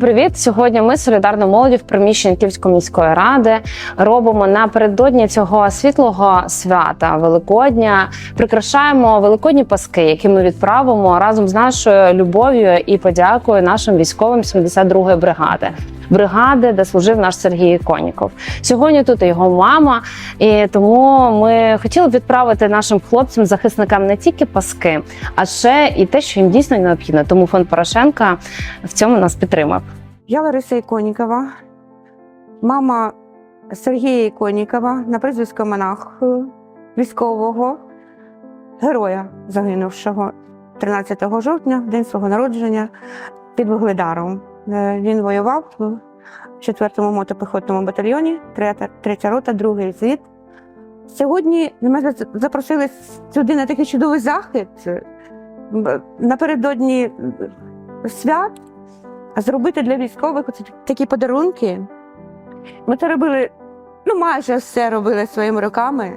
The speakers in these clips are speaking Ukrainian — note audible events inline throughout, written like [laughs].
привіт! Сьогодні ми солідарно молоді в приміщенні Київської міської ради робимо напередодні цього світлого свята Великодня. Прикрашаємо великодні паски, які ми відправимо разом з нашою любов'ю і подякою нашим військовим 72-ї бригади. Бригади, де служив наш Сергій Коніков. Сьогодні тут його мама, і тому ми хотіли б відправити нашим хлопцям, захисникам не тільки паски, а ще і те, що їм дійсно необхідно. Тому фонд Порошенка в цьому нас підтримав. Я Лариса Іконікова, мама Сергія Іконікова, на прізвисько монах військового героя загинувшого 13 жовтня, день свого народження під Вугледаром. Е, Він воював в 4-му мотопіхотному батальйоні, 3 рота, другий звіт. Сьогодні мене запросили сюди на такий чудовий захід напередодні свят зробити для військових такі подарунки. Ми це робили, ну майже все робили своїми руками.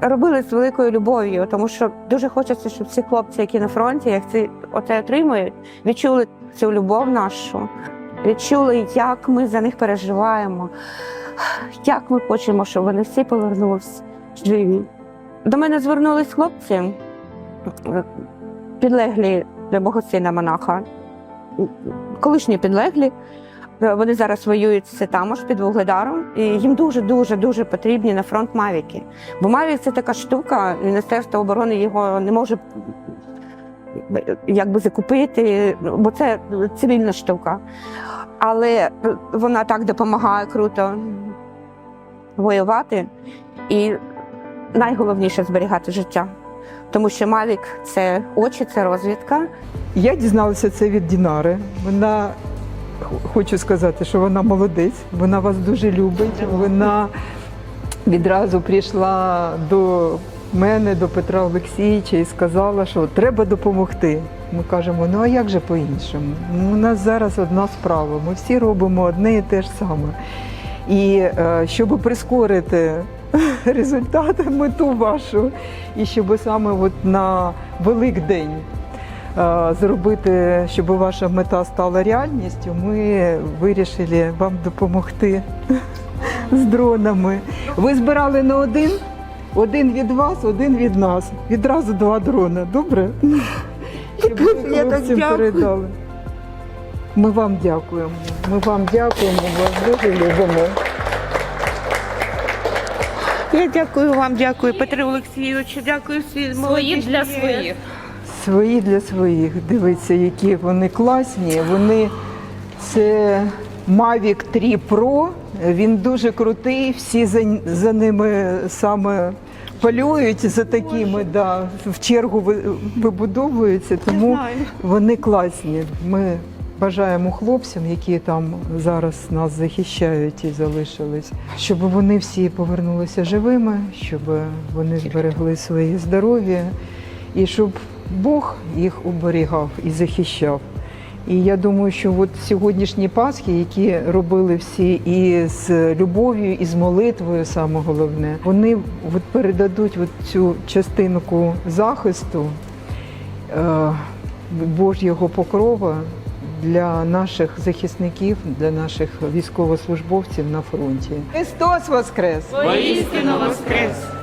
Робили з великою любов'ю, тому що дуже хочеться, щоб всі хлопці, які на фронті, як ці оце отримують, відчули цю любов нашу, відчули, як ми за них переживаємо, як ми хочемо, щоб вони всі повернулися живі. До мене звернулись хлопці, підлеглі для мого сина монаха, колишні підлеглі. Вони зараз воюють все там аж під Вугледаром, і їм дуже дуже дуже потрібні на фронт Мавіки. Бо Мавік це така штука, Міністерство оборони його не може якби закупити, бо це цивільна штука. Але вона так допомагає круто воювати і найголовніше зберігати життя. Тому що Мавік це очі, це розвідка. Я дізналася це від Дінари. Вона хочу сказати, що вона молодець, вона вас дуже любить. Вона відразу прийшла до мене, до Петра Олексійовича і сказала, що треба допомогти. Ми кажемо, ну а як же по-іншому? Ну, У нас зараз одна справа. Ми всі робимо одне і те ж саме. І е, щоб прискорити [laughs] результати, мету вашу, і щоб саме от на Великдень зробити, щоб ваша мета стала реальністю, ми вирішили вам допомогти [laughs] з дронами. Ви збирали не один, один від вас, один від нас. Відразу два дрона. Добре? Щоб ви Я так хлопцям дякую. передали. Ми вам дякуємо. Ми вам дякуємо, вас дуже любимо. Я дякую вам, дякую Петру Олексійовичу, дякую всім Свої для своїх. Свої для своїх. Дивіться, які вони класні. Вони це Mavic 3 Pro. Він дуже крутий. Всі за, за ними саме полюють за такими, да, в чергу вибудовуються. Тому вони класні. Ми бажаємо хлопцям, які там зараз нас захищають і залишились, щоб вони всі повернулися живими, щоб вони зберегли своє здоров'я і щоб Бог їх оберігав і захищав. І я думаю, що от сьогоднішні Пасхи, які робили всі і з любов'ю, і з молитвою, саме головне, вони от передадуть от цю частинку захисту е, Божого покрова для наших захисників, для наших військовослужбовців на фронті. Христос Воскрес! Воістину воскрес!